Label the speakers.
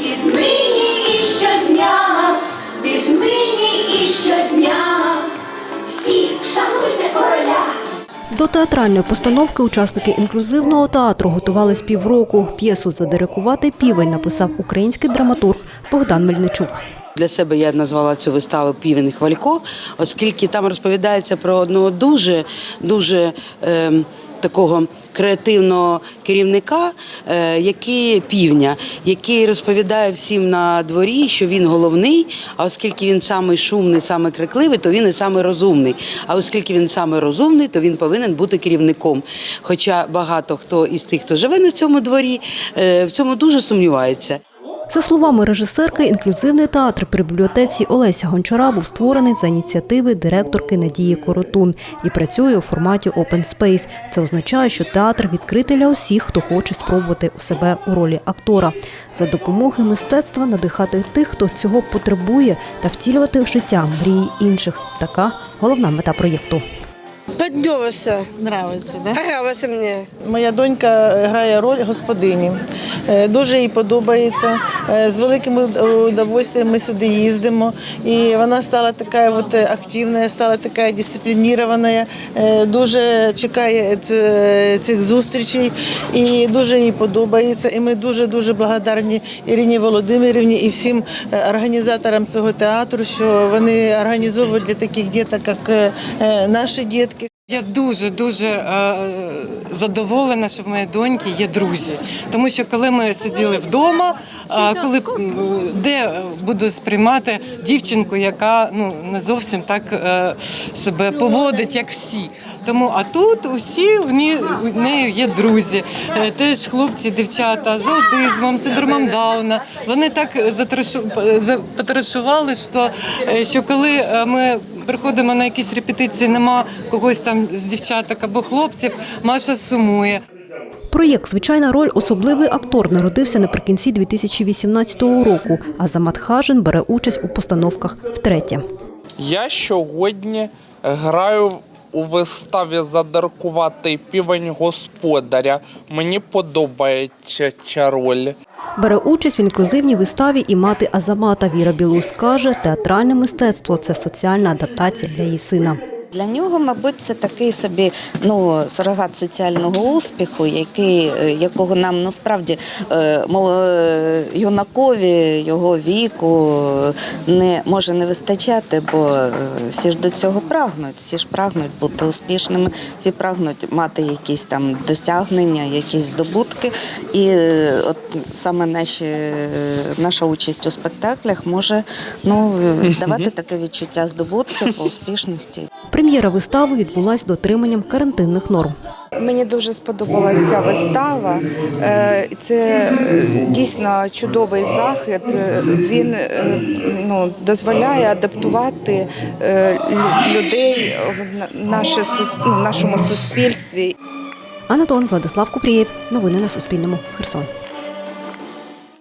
Speaker 1: Віднині і щодня, віднині і щодня, всі шануйте короля.
Speaker 2: До театральної постановки учасники інклюзивного театру готувались півроку. П'єсу «Задирикувати півень» написав український драматург Богдан Мельничук.
Speaker 3: Для себе я назвала цю виставу Півень Хвалько, оскільки там розповідається про одного дуже дуже ем, такого креативного керівника, е, який півня, який розповідає всім на дворі, що він головний. А оскільки він самий шумний, самий крикливий, то він і самий розумний. А оскільки він самий розумний, то він повинен бути керівником. Хоча багато хто із тих, хто живе на цьому дворі, е, в цьому дуже сумніваються.
Speaker 2: За словами режисерки, інклюзивний театр при бібліотеці Олеся Гончара був створений за ініціативи директорки Надії Коротун і працює у форматі Open Space. Це означає, що театр відкритий для усіх, хто хоче спробувати у себе у ролі актора. За допомоги мистецтва надихати тих, хто цього потребує, та втілювати в життя мрії інших. Така головна мета проєкту.
Speaker 4: Поднялся.
Speaker 5: Нравиться, да?
Speaker 4: Нравится мне.
Speaker 5: Моя донька грає роль господині. Е, Дуже їй подобається. Е, З великим удовольствием ми сюди їздимо. І вона стала така от активна, стала така дисциплінірована, е, дуже чекає цих зустрічей і дуже їй подобається. І ми дуже-дуже благодарні Ірині Володимирівні і всім е, організаторам цього театру, що вони організовують для таких діток, як е, е, наші дітки.
Speaker 6: Я дуже дуже е, задоволена, що в моєї доньки є друзі. Тому що коли ми сиділи вдома, е, коли де буду сприймати дівчинку, яка ну не зовсім так е, себе поводить, як всі. Тому а тут усі в ні- у неї є друзі, Е, теж хлопці, дівчата з аутизмом, синдромом Дауна. Вони так затрашу- за- що, е, що коли е, ми приходимо на якісь репетиції, нема когось там з дівчаток або хлопців, Маша сумує.
Speaker 2: Проєкт Звичайна роль особливий актор народився наприкінці 2018 року. Азамат Хажин бере участь у постановках втретє.
Speaker 7: Я сьогодні граю у виставі Задаркуватий півень господаря. Мені подобається ця роль.
Speaker 2: Бере участь в інклюзивній виставі і мати Азамата Віра Білус каже, театральне мистецтво це соціальна адаптація для її сина.
Speaker 8: Для нього, мабуть, це такий собі ну сурогат соціального успіху, який, е, якого нам насправді е, мол, е, юнакові його віку не може не вистачати, бо всі ж до цього прагнуть. Всі ж прагнуть бути успішними, всі прагнуть мати якісь там досягнення, якісь здобутки. І от саме наші, наша участь у спектаклях може ну давати таке відчуття здобутків, успішності.
Speaker 2: Прем'єра вистави відбулась з дотриманням карантинних норм.
Speaker 9: Мені дуже сподобалася ця вистава. Е, Це дійсно чудовий захід. Е, Він е, ну, дозволяє адаптувати людей в наше ну, в нашому суспільстві.
Speaker 2: Анатон Владислав Купрієв. Новини на Суспільному. Херсон.